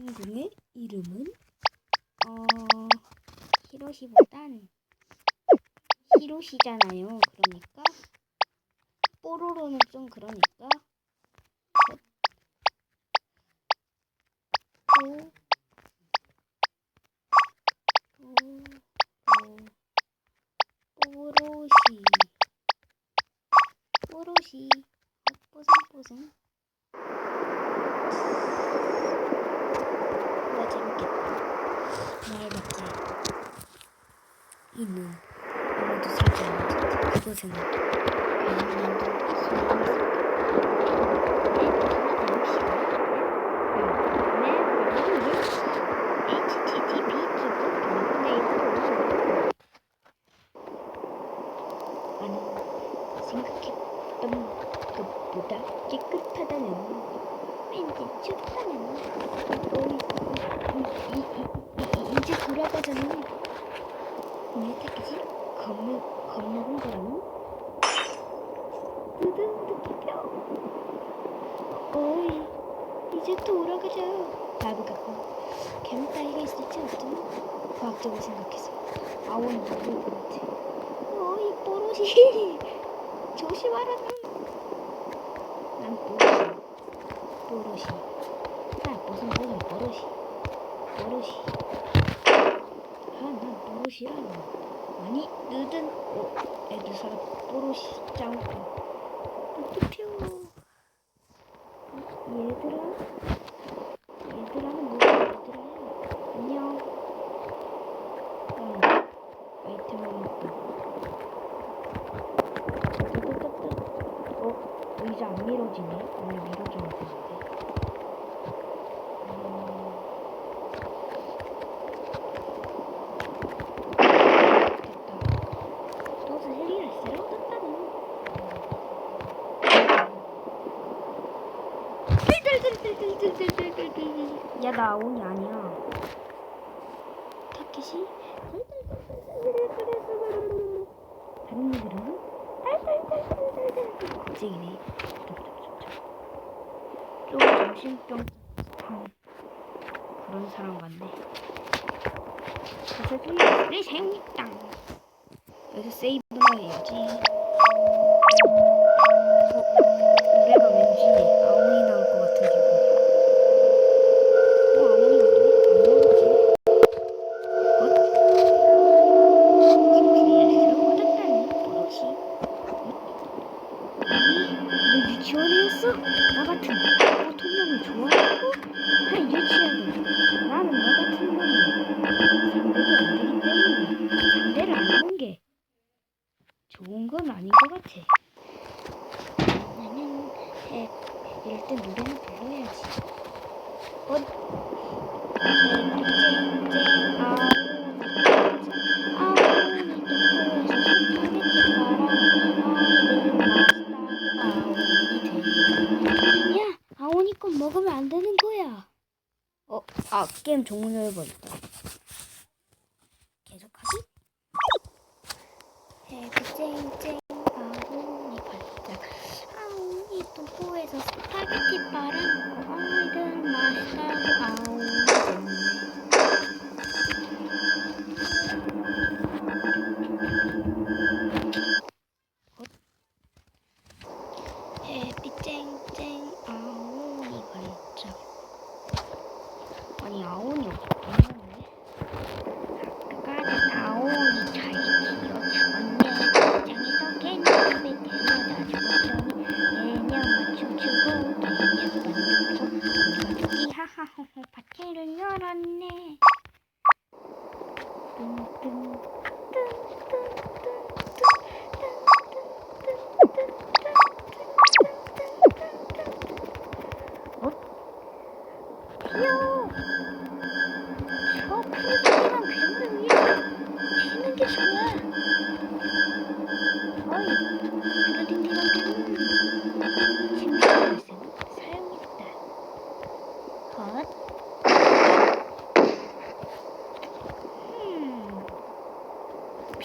주인공의 이름은 어 히로시보단 히로시잖아요. 그러니까 뽀로로는 좀 그러니까 뽀 뽀, 뽀, 뽀로시 뽀로시 뽀송뽀송 와 재밌겠다 말밖에 이 눈 아무도 살지 않는 그곳에는 어, 이, 이, 이, 이, 이제 돌아가자 는왜 택이지? 겁먹, 겁먹은 거라고? 느드느드 뼈 어이 이제 돌아가자. 나도 갖고. 개미 따위가 있을지 어쩌나 과학적으로 생각해서 아원이 누구일 것 같아. 어이 뽀로시. 조심하라. 난 뽀로시. 뽀로시. 나 무슨 뽀로시 뽀로시? 뽀로시 아난 뽀로시라고 아니 느든 어 애들 살아 뽀로시 짱구. 어떡해요. 얘들아? 얘들아는 누구 얘들아야 안녕. 응. 아이템 먹었다. 따따따따. 어? 의자 안 밀어지네? 원래 밀어줘야 되는데 음. 됐다 도스 헬리를 새로 떴다는 야나 아온이 아니야 타켓이 다른 얘들은 겁쟁이네. 좀 정신병 한 그런 사람 같네. 그래서 내 생일당. 여기서 세이브 넣어야지 게임 종료해 버렸다.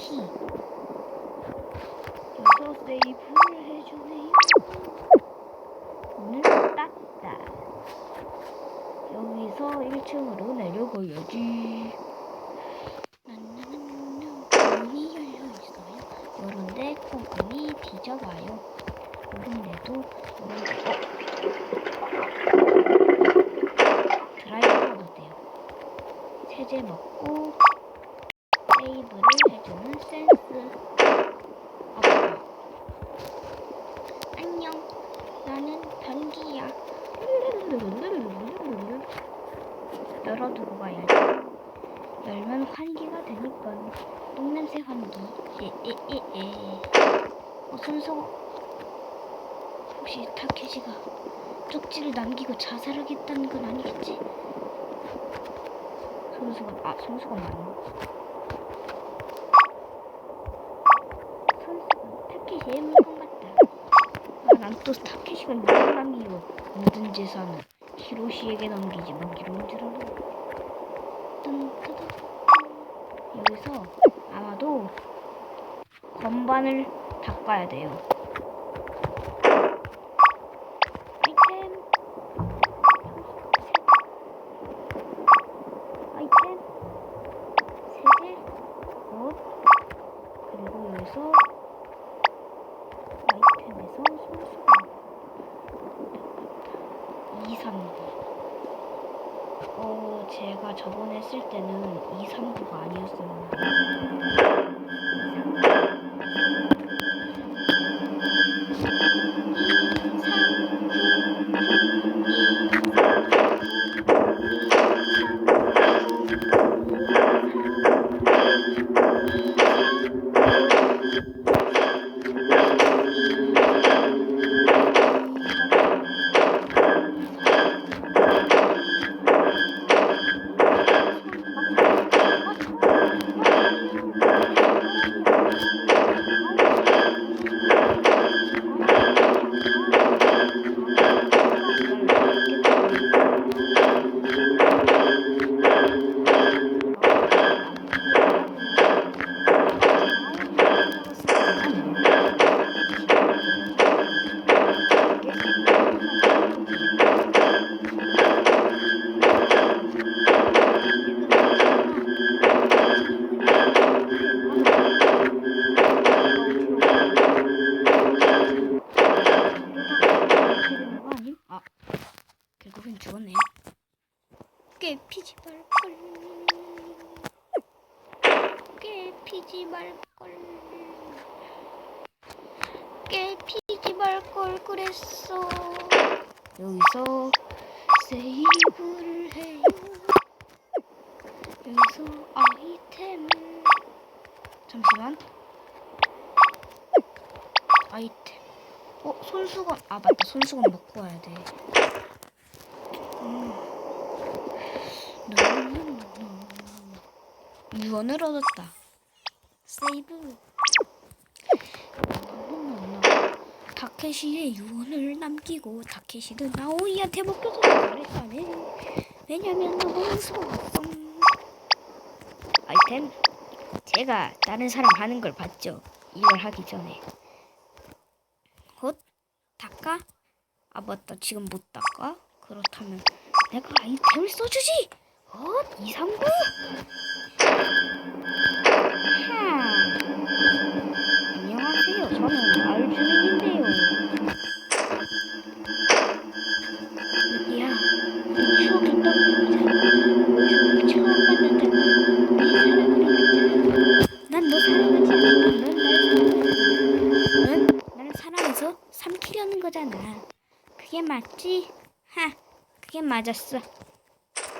피. 여기서 세이브를 해주네요. 문을 땄다. 여기서 여기서 1층으로 내려가야지. 문이 열려 있어요. 요런데 콩콩이 뒤져봐요. 요런데도 요런데 어 드라이버도 돼요. 세제 먹고 해주는 센스. 아, 뭐야. 안녕. 나는 변기야. 열어두고 가야지. 열면 환기가 되니까 똥냄새 환기. 예예예예. 어 순서 혹시 타케시가 쪽지를 남기고 자살하겠다는 건 아니겠지? 손수건 아 손수건 맞나? 손 수건 타케시의 물건 같다. 아난 또 타케시가 누굴 남기고 모든 재산을 히로시에게 넘기지 뭐 이런 줄 알아. 뜬끄덕. 여기서 아마도 건반을 닦아야 돼요. 죽었네. 깨피지 말걸. 깨피지 말걸. 깨피지 말걸 그랬어. 여기서 세이브를 해요. 여기서 아이템. 잠시만. 아이템. 어, 손수건. 아, 맞다. 손수건 먹고 와야 돼. 음. 노노노노. 유언을 얻었다. 세이브. 타케시의 유언을 남기고 타케시는 나오이한테 먹혀서 잘했다네. 왜냐면 너무 무서웠어. 아이템. 제가 다른 사람 하는 걸 봤죠. 이걸 하기 전에. 곧 닦아? 아 맞다 지금 못 닦아? 그렇다면 내가 아이템을 써주지 어? 이상구? 하 안녕하세요 저는 마을 주민인데요 이야 추억이 떠오르자 처음 만났던 내 사랑을 난너 사랑하지 않지만 넌날 넌 사랑해서 삼키려는 거잖아. 그게 맞지? 하, 그게 맞았어.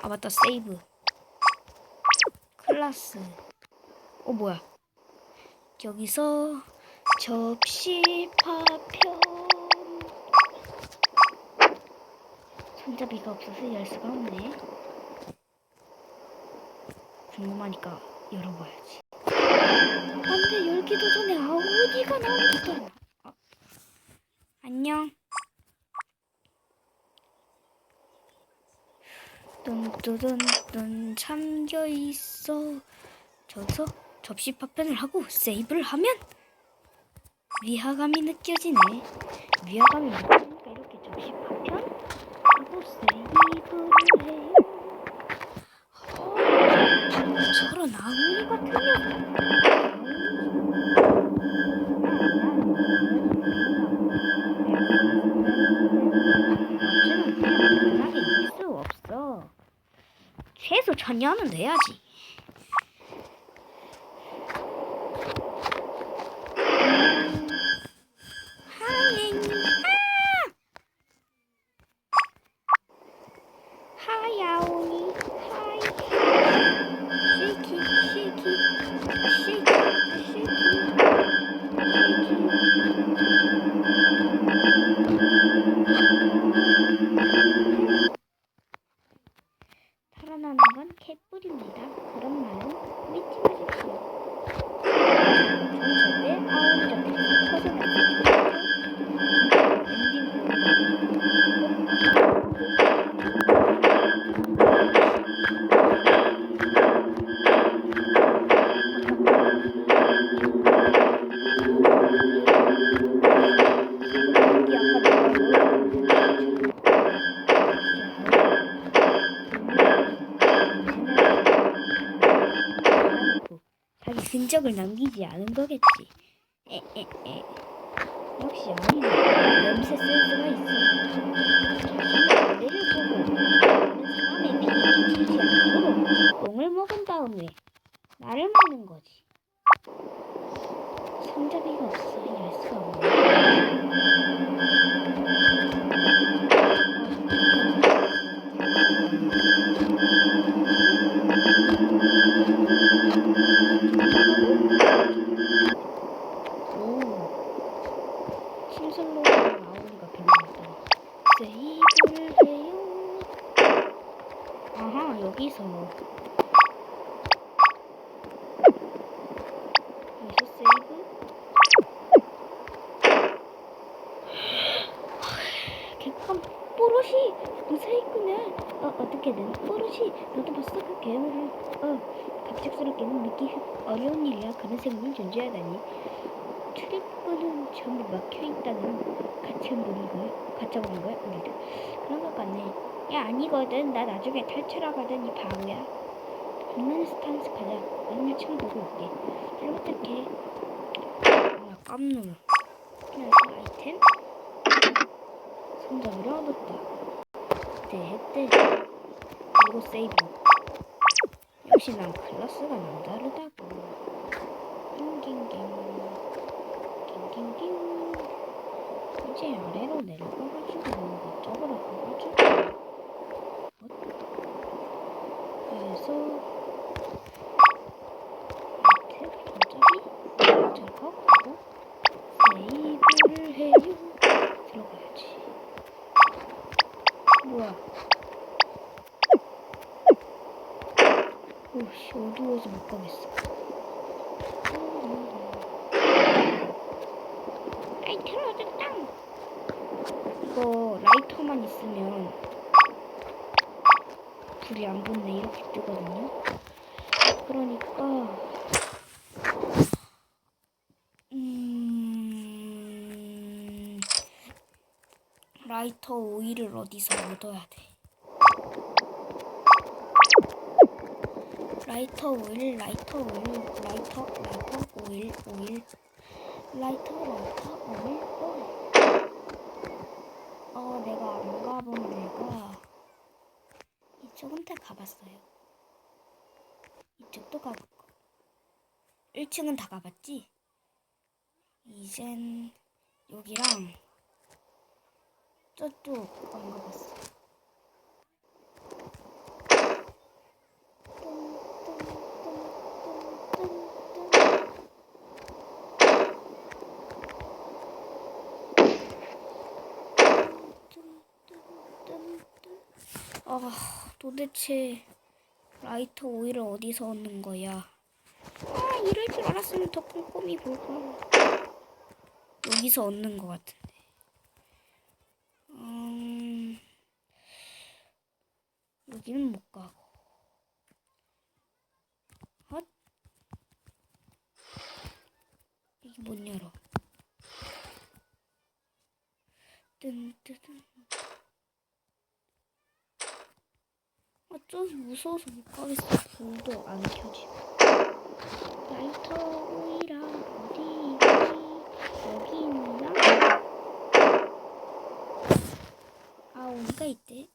아 맞다 세이브. 클라스. 어 뭐야? 여기서 접시 파편. 손잡이가 없어서 열 수가 없네. 궁금하니까 열어봐야지. 안돼 열기도 전에 아우디가 나오니까. 어. 안녕. 뚠뚜둔뚠 잠겨 있어. 저기서 접시 파편을 하고 세이브를 하면 위화감이 느껴지네. 위화감이 느껴지니까 이렇게 접시 파편 하고 세이브를 해 천년은 돼야지. 하잉 하 하야오니. 하이 흔적을 남기지 않은 거겠지. 에에에. 역시 아니네. 냄새 센스가 여기서. 여기서 세이브. 개껌 뽀로시 무사했구나. 어 어떻게든 뽀로시 너도 봤어 그 괴물을. 어 갑작스럽게는 믿기 어려운 일이야 그런 생물이 존재하다니. 출입구는 전부 막혀 있다는 가짜 보는 거야? 가짜 보는 거야? 우리들 그런 것 같네. 야 아니거든. 나 나중에 탈출하거든 이 바보야. 장난의 스타일스 가자. 오늘 층 보고 올게. 잘 부탁해. 아 깜놀. 그래서 아이템. 손잡이를 얻었다. 네, 햇대. 그리고 세이브. 역시 난 클래스가 남다르다고. 낑낑낑. 낑낑낑. 이제 아래로 내려가가지고 이쪽으로 가가지고. 오씨 어두워서 못 가겠어. 라이터를 얻었다. 이거 라이터만 있으면 불이 안 붙네 이렇게 뜨거든요. 그러니까 음 라이터 오일을 어디서 얻어야 돼? 라이터 오일, 라이터 오일, 라이터, 라이터 오일, 오일, 라이터, 라이터 오일, 오일. 어, 내가 안 가본 데가 이쪽은 다 가봤어요. 이쪽도 가봤고. 1층은 다 가봤지? 이젠 여기랑 저쪽 안 가봤어. 아, 도대체 라이터 오일을 어디서 얻는 거야? 아, 이럴 줄 알았으면 더 꼼꼼히 볼 걸. 여기서 얻는 것 같은데. 음, 여기는 못 가고. 헛? 이게 못 열어. 뜬뜨든. 아, 좀 무서워서 못 가겠어. 불도 안 켜지고. 라이터 오이라 어디 있지? 여기 있나? 아, 오이가 있대.